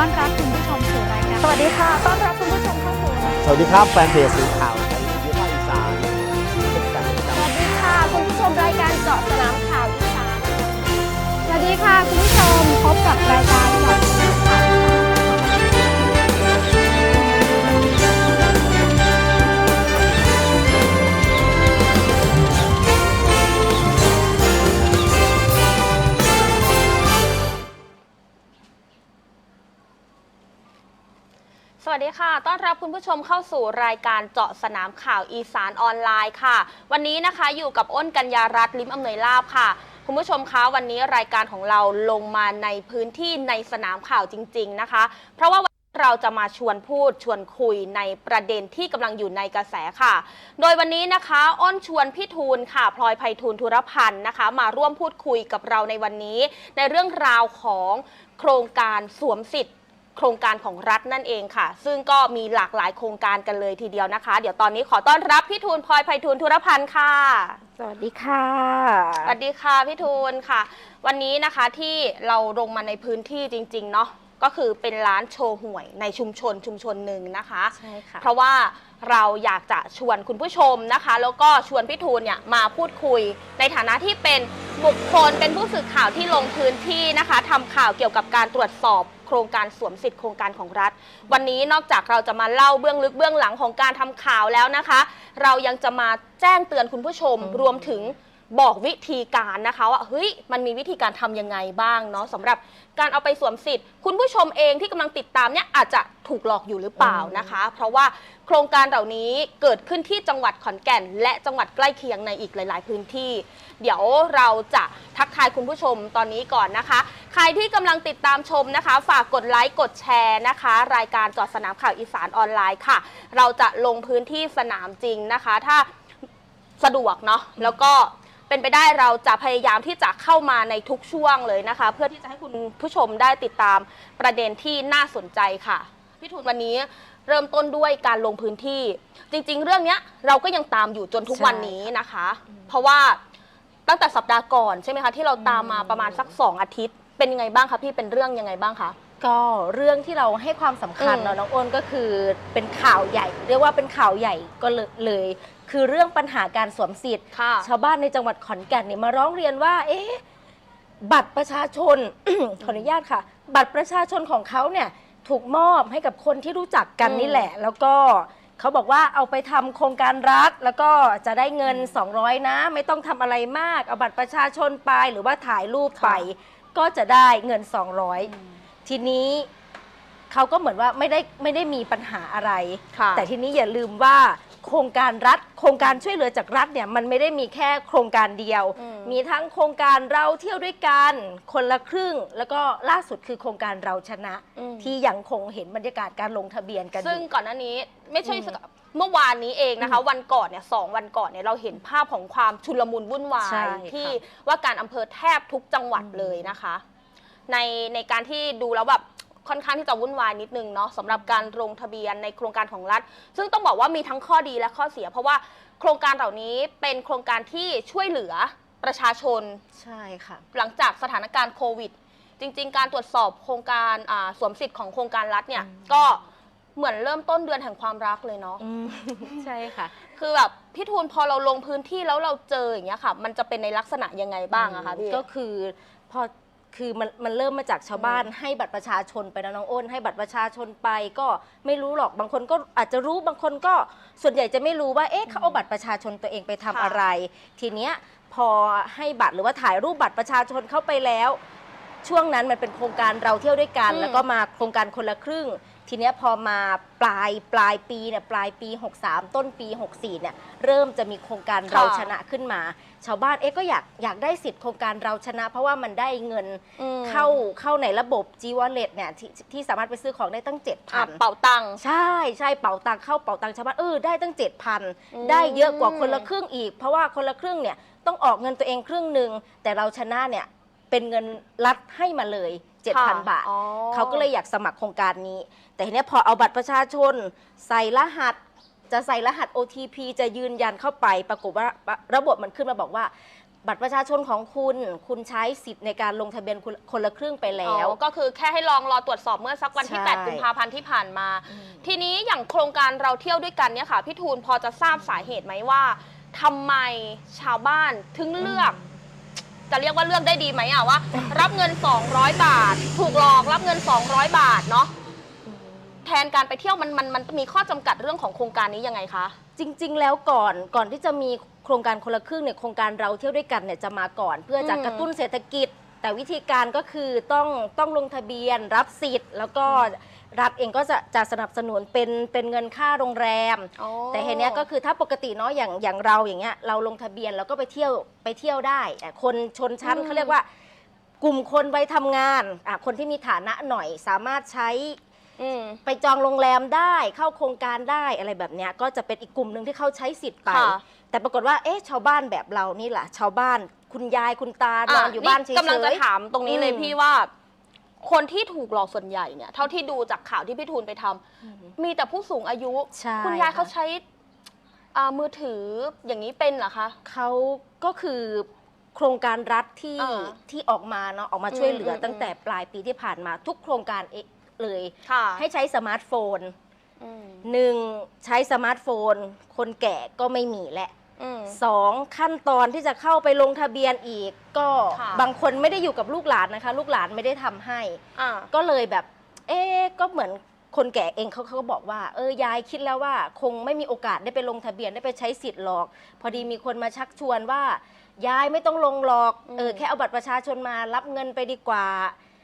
ต้อนรับคุณผู้ชมสู่รายการสวัสดีค่ะ ต้อนรับคุณผู้ชมเข้าสู่รายการสวัสดีครับแฟนเพจสื่อข่าวในวิทยาอีสานพบกันประจสวัสดีค่ะ คุณผู้ชมรายการเจาะสนามข่าวอีสานสวัสดีค่ะ คุณผู้ชมพบกับรายการเจาะ วัสดีค่ะ ต้อนรับคุณผู้ชมเข้าสู่รายการเจาะสนามข่าวอีสานออนไลน์ค่ะ วันนี้นะคะอยู่กับอ้นกัญญารัตน์ลิมอำนวยลาบค่ะ คุณผู้ชมคะวันนี้รายการของเราลงมาในพื้นที่ในสนามข่าวจริง ๆนะคะ เพราะว่าเราจะมาชวนพูดชวนคุยในประเด็นที่กำลังอยู่ในกระแสค่ะ โดยวันนี้นะคะ อ้นชวนพี่ทูลค่ะพลอยไพฑูรย์ธุรพันธ์นะคะ มาร่วมพูดคุยกับเราในวันนี้ ในเรื่องราวของโครงการสวมสิทธิ์ โครงการของรัฐนั่นเองค่ะ ซึ่งก็มีหลากหลายโครงการกันเลยทีเดียวนะคะ เดี๋ยวตอนนี้ขอต้อนรับพี่ทูลพลอยไพฑูรย์ธุรพันธ์ค่ะ สวัสดีค่ะ สวัสดีค่ะพี่ทูลค่ะ วันนี้นะคะที่เราลงมาในพื้นที่จริงๆเนาะก็คือเป็นร้านโชว์หวยในชุมชนชุมชนหนึ่งนะคะ ใช่ค่ะ เพราะว่าเราอยากจะชวนคุณผู้ชมนะคะ แล้วก็ชวนพี่ทูลเนี่ยมาพูดคุย ในฐานะที่เป็นบุคคลเป็นผู้สื่อข่าวที่ลงพื้นที่นะคะทำข่าวเกี่ยวกับการตรวจสอบ โครงการสวมสิทธิ์โครงการของรัฐ วันนี้นอกจากเราจะมาเล่าเบื้องลึกเบื้องหลังของการทำข่าวแล้วนะคะ เรายังจะมาแจ้งเตือนคุณผู้ชมอืมรวมถึง บอกวิธีการนะคะว่าเฮ้ยมันมีวิธีการทำยังไงบ้างเนาะสำหรับการเอาไปสวมสิทธิ์ คุณผู้ชมเองที่กำลังติดตามเนี่ยอาจจะถูกหลอกอยู่หรือเปล่านะคะ เพราะว่าโครงการเหล่านี้เกิดขึ้นที่จังหวัดขอนแก่น และจังหวัดใกล้เคียงในอีกหลาย ๆ พื้นที่ เดี๋ยวเราจะทักทายคุณผู้ชมตอนนี้ก่อนนะคะ ใครที่กำลังติดตามชมนะคะ ฝากกดไลค์กดแชร์นะคะ รายการจอดสนามข่าวอีสานออนไลน์ค่ะ เราจะลงพื้นที่สนามจริงนะคะ ถ้าสะดวกเนาะแล้วก็ เป็นไปได้เราจะพยายามที่จะเข้ามาในทุกช่วงเลยนะคะ เพื่อที่จะให้คุณผู้ชมได้ติดตามประเด็นที่น่าสนใจค่ะพี่ทูลวันนี้เริ่มต้นด้วยการลงพื้นที่ จริง ๆ เรื่องเนี้ยเราก็ยังตามอยู่จนทุกวันนี้นะคะ เพราะว่าตั้งแต่สัปดาห์ก่อนใช่ไหมคะที่เราตามมาประมาณสักสองอาทิตย์ เป็นยังไงบ้างคะพี่เป็นเรื่องยังไงบ้างคะ ก็เรื่องที่เราให้ความสำคัญอืมเนาะน้องอ้นก็คือเป็นข่าวใหญ่ เรียกว่าเป็นข่าวใหญ่ก็เลยเลย คือเรื่องปัญหาการสวมสิทธิ์ ค่ะ ชาวบ้านในจังหวัดขอนแก่นเนี่ยมาร้องเรียนว่า เอ๊ะบัตรประชาชน ขออนุญาตค่ะ บัตรประชาชนของเขาเนี่ยถูกมอบให้กับคนที่รู้จักกันอืม นี่แหละ แล้วก็เขาบอกว่าเอาไปทำโครงการรัฐ แล้วก็จะได้เงิน 200 นะ ไม่ต้องทำอะไรมาก เอาบัตรประชาชนไปหรือว่าถ่ายรูปไป ก็จะได้เงิน 200 ทีนี้เขาก็เหมือนว่าไม่ได้ไม่ได้มีปัญหาอะไร ค่ะ แต่ทีนี้อย่าลืมว่า โครงการรัฐ โครงการช่วยเหลือจากรัฐเนี่ยมันไม่ได้มีแค่โครงการเดียวอืมมีทั้งโครงการเราเที่ยวด้วยกันคนละครึ่ง แล้วก็ล่าสุดคือโครงการเราชนะอืมที่ยังคงเห็นบรรยากาศการลงทะเบียนกันอซึ่งยู่ก่อนหน้านี้ไม่ใช่อืมสักเมื่อวานนี้เองนะคะ วันก่อนเนี่ยสองวันก่อนเนี่ยเราเห็นภาพของความชุลมุนวุ่นวาใช่ยค่ะที่ว่าการอำเภอแทบทุกจังหวัดอืมเลยนะคะ ในในการที่ดูแล้วแบบ ค่อนข้างที่จะวุ่นวายนิดนึงเนาะสำหรับการลงทะเบียนในโครงการของรัฐ ซึ่งต้องบอกว่ามีทั้งข้อดีและข้อเสีย เพราะว่าโครงการเหล่านี้เป็นโครงการที่ช่วยเหลือประชาชน ใช่ค่ะ หลังจากสถานการณ์โควิด จริง ๆ การตรวจสอบโครงการอ่าสวมสิทธิ์ของโครงการรัฐเนี่ยอืม ก็เหมือนเริ่มต้นเดือนแห่งความรักเลยเนาะ อืมใช่ค่ะ คือแบบพี่ทูลพอเราลงพื้นที่แล้วเราเจออย่างเงี้ยค่ะ มันจะเป็นในลักษณะยังไงบ้างอะคะพี่ ก็คือพอ คือมันมันเริ่มมาจากชาวบ้านให้บัตรประชาชนไปนะน้องอ้น ให้บัตรประชาชนไปก็ไม่รู้หรอกบางคนก็อาจจะรู้บางคนก็ส่วนใหญ่จะไม่รู้ว่าเอ๊ะเขาเอาบัตรประชาชนตัวเองไปทำค่ะ อะไร ทีเนี้ยพอให้บัตรหรือว่าถ่ายรูปบัตรประชาชนเข้าไปแล้ว ช่วงนั้นมันเป็นโครงการเราเที่ยวด้วยกันอืมแล้วก็มาโครงการคนละครึ่ง ทีเนี้ยพอมาปลายปลายปีเนี่ยปลายปี 63 ต้นปี 64เนี่ยเริ่มจะมีโครงการเราชนะขึ้นมา ชาวบ้านเอ๊ะก็อยากอยากได้สิทธิ์โครงการเราชนะ เพราะว่ามันได้เงินอืมเข้าเข้าในระบบ G Wallet เนี่ยที่ที่สามารถไปซื้อของได้ตั้งอะ7,000 เป่าตังค์ใช่ใช่เป๋าตังค์เข้าเป๋าตังค์ชาวบ้านเออได้ตั้งอืม7,000 ได้เยอะกว่าคนละครึ่งอีก เพราะว่าคนละครึ่งเนี่ยต้องออกเงินตัวเองครึ่งหนึ่งแต่เราชนะเนี่ย เป็นเงินรัฐให้มาเลยค่ะ7,000 บาทอ๋อเขาก็เลยอยากสมัครโครงการนี้ แต่ทีเนี้ยพอเอาบัตรประชาชน ใส่รหัส จะใส่รหัส OTP จะยืนยันเข้าไป ปรากฏว่าระบบมันขึ้นมาบอกว่า บัตรประชาชนของคุณ คุณใช้สิทธิ์ในการลงทะเบียนคนคนละครึ่งไปแล้วอ๋อก็คือแค่ให้ลองรอตรวจสอบเมื่อสักวันที่ใช่8 กุมภาพันธ์ที่ผ่านมา ทีนี้อย่างโครงการเราเที่ยวด้วยกันเนี่ยค่ะพี่ทูลพอจะทราบสาเหตุไหมว่าทำไมชาวบ้านถึงเลือก จะเรียกว่าเลือกได้ดีไหมอะว่า รับเงิน 200 บาท ถูกหลอกรับเงิน 200 บาทเนาะแทนการไปเที่ยวมันมันมันมีข้อจำกัดเรื่องของโครงการนี้ยังไงคะ จริง ๆ แล้วก่อนก่อนที่จะมีโครงการคนละครึ่งเนี่ยโครงการเราเที่ยวด้วยกันเนี่ยจะมาก่อน เพื่อจะอืมกระตุ้นเศรษฐกิจ แต่วิธีการก็คือต้องต้องลงทะเบียนรับสิทธิ์ แล้วก็ รัฐเองก็จะจะสนับสนุนเป็นเป็นเงินค่าโรงแรมอ๋อแต่เห็นเนี้ยก็คือถ้าปกติเนาะอย่างอย่างเราอย่างเงี้ยเราลงทะเบียนแล้วก็ไปเที่ยวไปเที่ยวได้แต่คนชนชั้นอืมเขาเรียกว่า กลุ่มคนไว้ทำงานอะคนที่มีฐานะหน่อยสามารถใช้ อืม ไปจองโรงแรมได้เข้าโครงการได้อะไรแบบเนี้ยก็จะเป็นอีกกลุ่มหนึ่งที่เขาใช้สิทธิ์ไป ค่ะ แต่ปรากฏว่าเอ๊ะชาวบ้านแบบเรานี่แหละชาวบ้านคุณยายคุณตานอนอยู่บ้านเฉยๆ กำลังจะถามตรงนี้เลยอืมพี่ว่า คนที่ถูกหลอกส่วนใหญ่เนี่ยเท่าที่ดูจากข่าวที่พี่ทูลไปทำมีแต่ผู้สูงอายุ ใช่คุณยายค่ะเขาใช้อ่ามือถืออย่างนี้เป็นเหรอคะ เขาก็คือโครงการรัฐที่อ่าที่ออกมาเนาะออกมาช่วยเหลืออมตั้งแต่ปลายปีที่ผ่านมาทุกโครงการเอเลย ค่ะให้ใช้สมาร์ทโฟนอืม หนึ่งใช้สมาร์ทโฟน คนแก่ก็ไม่มีและ อืม สองขั้นตอนที่จะเข้าไปลงทะเบียนอีก ก็ค่ะ บางคนไม่ได้อยู่กับลูกหลานนะคะ ลูกหลานไม่ได้ทำให้ อ่า ก็เลยแบบ เอ๊ะก็เหมือนคนแก่เองเขาเขาก็บอกว่า เออยายคิดแล้วว่า คงไม่มีโอกาสได้ไปลงทะเบียนได้ไปใช้สิทธิ์หรอก พอดีมีคนมาชักชวนว่า ยายไม่ต้องลงหรอกอืมเออแค่เอาบัตรประชาชนมารับเงินไปดีกว่า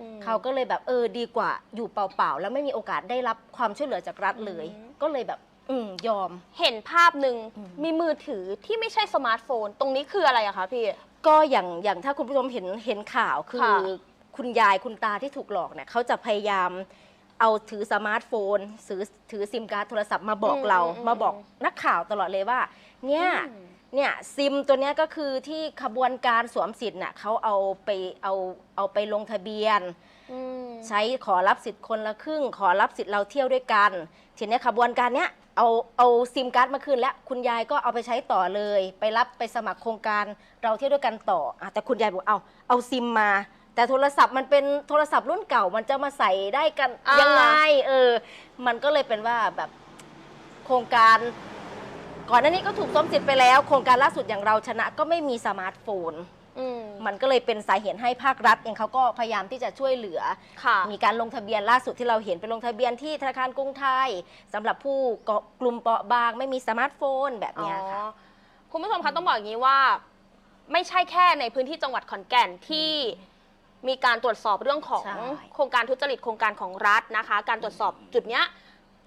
อืม เขาก็เลยแบบเออดีกว่าอยู่เปล่าๆ แล้วไม่มีโอกาสได้รับความช่วยเหลือจากรัฐเลย อืม ก็เลยแบบ อืมยอม เห็นภาพหนึ่งอืม มีมือถือที่ไม่ใช่สมาร์ทโฟน ตรงนี้คืออะไรอะคะพี่ ก็อย่างอย่างถ้าคุณผู้ชมเห็นเห็นข่าวคือ ค่ะคุณยายคุณตาที่ถูกหลอกเนี่ยเขาจะพยายามเอาถือสมาร์ทโฟนถือถือซิมการ์ดโทรศัพท์มาบอกเรามาบอกนักข่าวตลอดเลยว่า เนี่ย อืม เนี่ยซิมตัวเนี้ยก็คือที่ขบวนการสวมสิทธิ์น่ะเขาเอาไปเอาเอาไปลงทะเบียน อืม ใช้ขอรับสิทธิ์คนละครึ่ง ขอรับสิทธิ์เราเที่ยวด้วยกัน ทีเนี้ยขบวนการเนี้ย เอาเอาซิมการ์ดมาคืนแล้วคุณยายก็เอาไปใช้ต่อเลย ไปรับไปสมัครโครงการเราเที่ยวด้วยกันต่ออะแต่คุณยายบอกเอาเอาซิมมา แต่โทรศัพท์มันเป็นโทรศัพท์รุ่นเก่ามันจะมาใส่ได้กันอ่ายั ยังไงเออ มันก็เลยเป็นว่าแบบโครงการ ก่อนหน้านี้ก็ถูกส้มสิทธิ์ไปแล้ว โครงการล่าสุดอย่างเราชนะก็ไม่มีสมาร์ทโฟน อืม มันก็เลยเป็นสาเหตุให้ภาครัฐเองเขาก็พยายามที่จะช่วยเหลือ ค่ะ มีการลงทะเบียนล่าสุดที่เราเห็นเป็นลงทะเบียนที่ธนาคารกรุงไทยสำหรับผู้เกาะกลุ่มเปราะบาง ไม่มีสมาร์ทโฟนแบบเนี้ยค่ะ อ๋อคุณผู้ชมคะต้องบอกอย่างนี้ว่า ไม่ใช่แค่ในพื้นที่จังหวัดขอนแก่นที่มีการตรวจสอบเรื่องของใช่ โครงการทุจริตโครงการของรัฐนะคะ การตรวจสอบจุดเนี้ย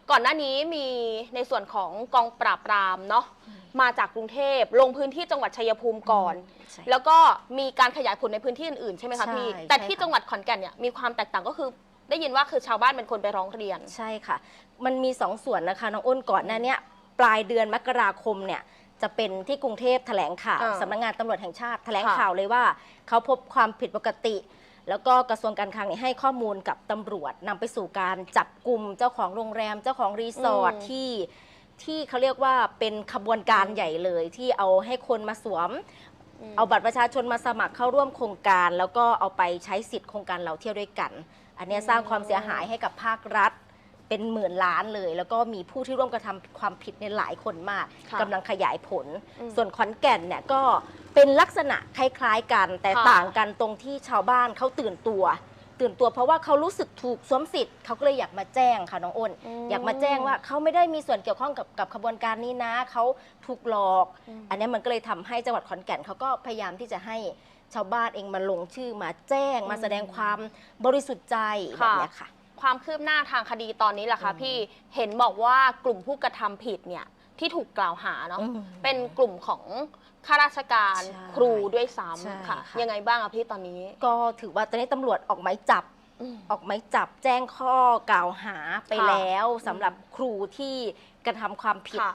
ก่อนหน้านี้มีในส่วนของกองปราบปรามเนาะมาจากกรุงเทพลงพื้นที่จังหวัดชัยภูมิก่อน ใช่แล้วก็มีการขยายผลในพื้นที่อื่นๆใช่ไหมคะใช่พี่แต่ใช่ที่ค่ะ จังหวัดขอนแก่นเนี่ยมีความแตกต่างก็คือ ได้ยินว่าคือชาวบ้านเป็นคนไปร้องเรียน ใช่ค่ะ มันมีสองส่วนนะคะน้องอ้นก่อนหน้าเนี้ยปลายเดือนมกราคมเนี่ยจะเป็นที่กรุงเทพแถลงข่าวอ่าสำนักงานตำรวจแห่งชาติแถลงค่ะข่าวเลยว่า เขาพบความผิดปกติ แล้วก็กระทรวงการคลังเนี่ยให้ข้อมูลกับตำรวจนำไปสู่การจับกลุ่มเจ้าของโรงแรม เจ้าของรีสอร์ทอืม ที่ที่เขาเรียกว่าเป็นขบวนการใหญ่เลยที่เอาให้คนมาสวม เอาบัตรประชาชนมาสมัครเข้าร่วมโครงการ แล้วก็เอาไปใช้สิทธิ์โครงการเราเที่ยวด้วยกัน อันเนี้ยสร้างความเสียหายให้กับภาครัฐ เป็นหมื่นล้านเลย แล้วก็มีผู้ที่ร่วมกระทำความผิดในยหลายคนมากค่ะกำลังขยายผล อืมส่วนขอนแก่นเนี่ยก็เป็นลักษณะคล้ายๆกัน แต่ค่ะ ต่างกันตรงที่ชาวบ้านเขาตื่นตัว ตื่นตัวเพราะว่าเขารู้สึกถูกสวมสิทธิ์เขาก็เลยอยากมาแจ้งค่ะน้องอ้นมอยากมาแจ้งว่าเขาไม่ได้มีส่วนเกี่ยวข้องกับกับขบวนการนี้นะเขาถูกหลอก อืม อันเนี้ยมันก็เลยทำให้จังหวัดขอนแก่นเขาก็พยายามที่จะให้ชาวบ้านเองมาลงชื่อมาแจ้งมาแสดงความบริสุทธิ์ใจแบบเนี้ยค่ะ ความคืบหน้าทางคดีตอนนี้แหละคะอืมพี่เห็นบอกว่ากลุ่มผู้กระทำผิดเนี่ยที่ถูกกล่าวหาเนาะอืมเป็นกลุ่มของข้าราชการใช่ครูด้วยใช่ซ้ำค่ะค่ะ ยังไงบ้างอะพี่ตอนนี้ ก็ถือว่าตอนนี้ตำรวจออกหมายจับอืมออกหมายจับแจ้งข้อกล่าวหาไปค่ะแล้วสำหรับครูที่กระทำความผิดค่ะ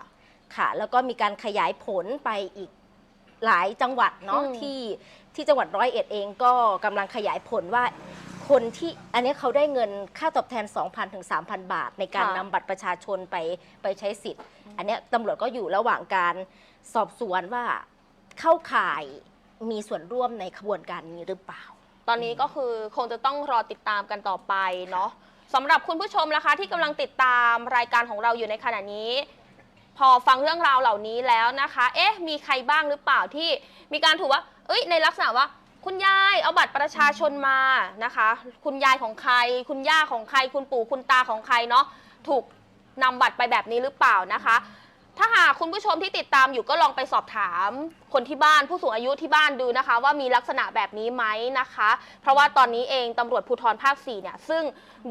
ค่ะ แล้วก็มีการขยายผลไปอีกหลายจังหวัดเนาะอืมที่ที่จังหวัดร้อยเอ็ดเองก็กำลังขยายผลว่า คนที่อันนี้เขาได้เงินค่าตอบแทน 2,000ถึง3,000 บาท ในการนำบัตรประชาชนไปไปใช้สิทธิ์ อันเนี้ยตำรวจก็อยู่ระหว่างการสอบสวนว่าเข้าข่ายมีส่วนร่วมในขบวนการนี้หรือเปล่า ตอนนี้ก็คือคงจะต้องรอติดตามกันต่อไปเนาะสำหรับคุณผู้ชมนะคะ ที่กำลังติดตามรายการของเราอยู่ในขณะนี้ พอฟังเรื่องราวเหล่านี้แล้วนะคะ เอ๊ะ มีใครบ้างหรือเปล่าที่มีการถูกว่า เอ้ยในลักษณะว่า คุณยายเอาบัตรประชาชนมานะคะ คุณยายของใคร คุณย่าของใคร คุณปู่คุณตาของใครเนาะถูกนำบัตรไปแบบนี้หรือเปล่านะคะ ถ้าหากคุณผู้ชมที่ติดตามอยู่ก็ลองไปสอบถามคนที่บ้านผู้สูงอายุที่บ้านดูนะคะ ว่ามีลักษณะแบบนี้ไหมนะคะ เพราะว่าตอนนี้เองตำรวจภูธรภาค4เนี่ยซึ่ง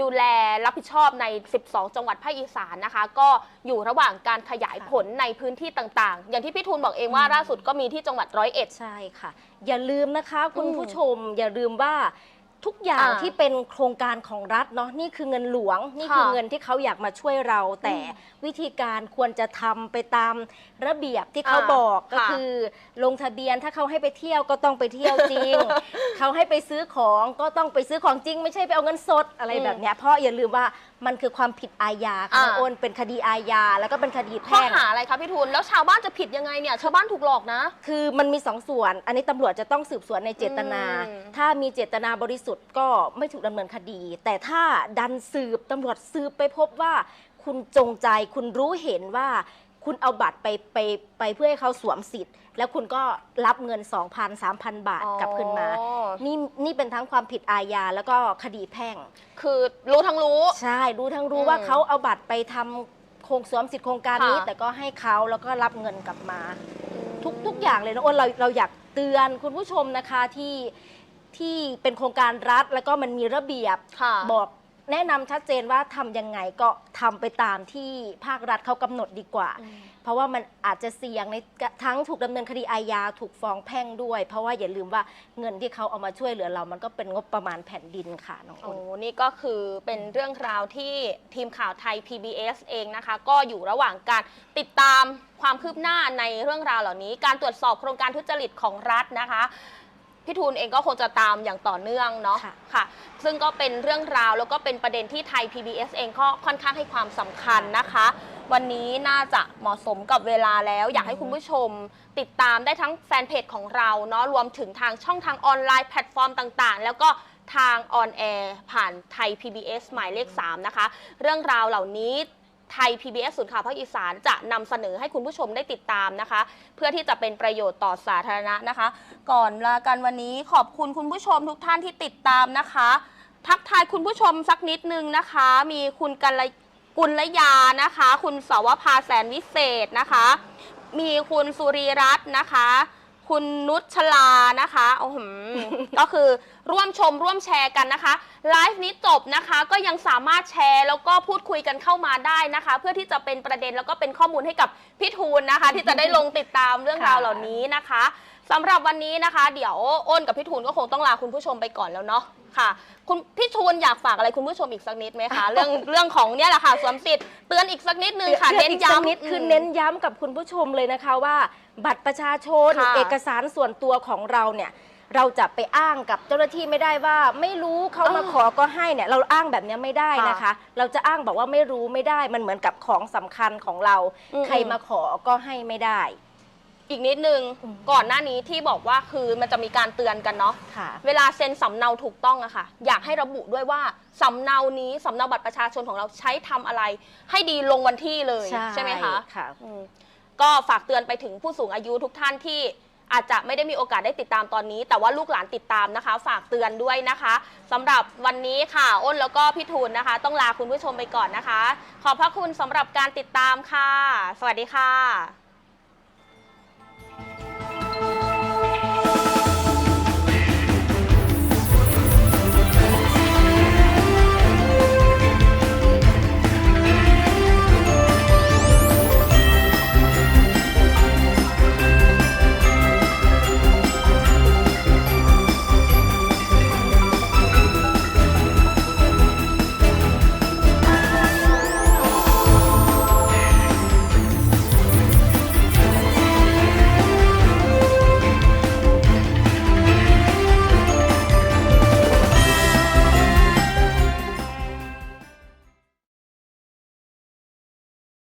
ดูแลรับผิดชอบใน 12 จังหวัดภาคอีสานนะคะ ก็อยู่ระหว่างการขยายผลในพื้นที่ต่างๆ อย่างที่พี่ทูลบอกเองว่าอืมล่าสุดก็มีที่จังหวัดร้อยเอ็ด ใช่ค่ะ อย่าลืมนะคะ คุณอืมผู้ชมอย่าลืมว่า ทุกอย่างอ่าที่เป็นโครงการของรัฐเนาะนี่คือเงินหลวง นี่คือค่ะเงินที่เขาอยากมาช่วยเรา แต่วิธีการควรจะทำไปตามระเบียบที่เขาอ่าบอกก็ค่ะ คือลงทะเบียนถ้าเขาให้ไปเที่ยวก็ต้องไปเที่ยวจริง เขาให้ไปซื้อของก็ต้องไปซื้อของจริง ไม่ใช่ไปเอาเงินสดอะไรอืมแบบเนี้ยเพราะอย่าลืมว่า มันคือความผิดอาญาค่ะอ่า น้องโอนเป็นคดีอาญาแล้วก็เป็นคดีข้อแพ่ง หาอะไรคะพี่ทูลแล้วชาวบ้านจะผิดยังไงเนี่ย ชาวบ้านถูกหลอกนะ คือมันมีสองส่วน อันนี้ตำรวจจะต้องสืบสวนในเจตนา อืม ถ้ามีเจตนาบริสุทธิ์ก็ไม่ถูกดำเนินคดี แต่ถ้าดันสืบตำรวจสืบไปพบว่า คุณจงใจคุณรู้เห็นว่า คุณเอาบัตรไปไปไปเพื่อให้เขาสวมสิทธิ์ แล้วคุณก็รับเงิน 2,000 3,000 บาทกลับคืนมา อ๋อ นี่นี่เป็นทั้งความผิดอาญาแล้วก็คดีแพ่ง คือรู้ทั้งรู้ ใช่รู้ทั้งรู้อืมว่าเขาเอาบัตรไปทำโครงสวมสิทธิ์โครงการนี้ ค่ะ แต่ก็ให้เขาแล้วก็รับเงินกลับมา ทุกทุกอย่างเลยนะอ้นเราเราอยากเตือนคุณผู้ชมนะคะที่ที่เป็นโครงการรัฐ แล้วก็มันมีระเบียบค่ะ บอก แนะนำชัดเจนว่าทำยังไงก็ทำไปตามที่ภาครัฐเขากำหนดดีกว่าอืมเพราะว่ามันอาจจะเสี่ยงในทั้งถูกดำเนินคดีอาญาถูกฟ้องแพ่งด้วย เพราะว่าอย่าลืมว่าเงินที่เขาเอามาช่วยเหลือเรา มันก็เป็นงบประมาณแผ่นดินค่ะน้องโอ้อ้นนี่ก็คือเป็นเรื่องราวที่ทีมข่าวไทย PBS เองนะคะ ก็อยู่ระหว่างการติดตามความคืบหน้าในเรื่องราวเหล่านี้ การตรวจสอบโครงการทุจริตของรัฐนะคะ พี่ทูลเองก็คงจะตามอย่างต่อเนื่องเนาะค่ะค่ะ ซึ่งก็เป็นเรื่องราวแล้วก็เป็นประเด็นที่ไทย PBS เองก็ค่อนข้างให้ความสำคัญนะคะ วันนี้น่าจะเหมาะสมกับเวลาแล้ว อยากให้คุณผู้ชม ติดตามได้ทั้งแฟนเพจของเราเนาะรวมถึงทางช่องทางออนไลน์แพลตฟอร์มต่างๆ แล้วก็ทางออนแอร์ผ่านไทย PBS หมายเลข 3 นะคะ เรื่องราวเหล่านี้ ไทย PBS ศูนย์ข่าวภาคอีสานจะนำเสนอให้คุณผู้ชมได้ติดตามนะคะ เพื่อที่จะเป็นประโยชน์ต่อสาธารณะนะคะ ก่อนลากันวันนี้ขอบคุณคุณผู้ชมทุกท่านที่ติดตามนะคะ ทักทายคุณผู้ชมสักนิดนึงนะคะ มีคุณกัลยกุลยานะคะ คุณสาวภาแสนวิเศษนะคะ มีคุณสุรีรัตน์นะคะ คุณนุชชลานะคะโอ้โหก็คือร่วมชมร่วมแชร์กันนะคะไลฟ์นี้จบนะคะก็ยังสามารถแชร์แล้วก็พูดคุยกันเข้ามาได้นะคะ เพื่อที่จะเป็นประเด็นแล้วก็เป็นข้อมูลให้กับพี่ทูนนะคะ ที่จะได้ลงติดตามเรื่องราวเหล่านี้นะคะสำหรับวันนี้นะคะ เดี๋ยวอ้นกับพี่ทูนก็คงต้องลาคุณผู้ชมไปก่อนแล้วเนาะค่ะ คุณพี่ทูนอยากฝากอะไรคุณผู้ชมอีกสักนิดไหมคะเรื่องเรื่องของเนี่ยแหละค่ะสวมสิทธิ์เตือนอีกสักนิดนึงค่ะเน้เน้นนย้ำย้ำนิดคือเน้นย้ำกับคุณผู้ชมเลยนะคะว่า บัตรประชาชนค่ะ เอกสารส่วนตัวของเราเนี่ยเราจะไปอ้างกับเจ้าหน้าที่ไม่ได้ว่า ไม่รู้เขามาเออขอก็ให้เนี่ยเราอ้างแบบเนี้ยไม่ได้นะคะค่ะเราจะอ้างบอกว่าไม่รู้ไม่ได้มันเหมือนกับของสำคัญของเรา อืม ใครมาขอก็ให้ไม่ได้ อีกนิดนึงอืม ก่อนหน้านี้ที่บอกว่าคือมันจะมีการเตือนกันเนาะ ค่ะ เวลาเซ็นสำเนาถูกต้องอะค่ะ อยากให้ระบุด้วยว่าสำเนานี้สำเนาบัตรประชาชนของเราใช้ทำอะไร ให้ดีลงวันที่เลยใช่ไหมคะค่ะ อืม ก็ฝากเตือนไปถึงผู้สูงอายุทุกท่านที่อาจจะไม่ได้มีโอกาสได้ติดตามตอนนี้ แต่ว่าลูกหลานติดตามนะคะ ฝากเตือนด้วยนะคะสำหรับวันนี้ค่ะอ้นแล้วก็พี่ทูลนะคะ ต้องลาคุณผู้ชมไปก่อนนะคะ ขอบพระคุณสำหรับการติดตามค่ะ สวัสดีค่ะ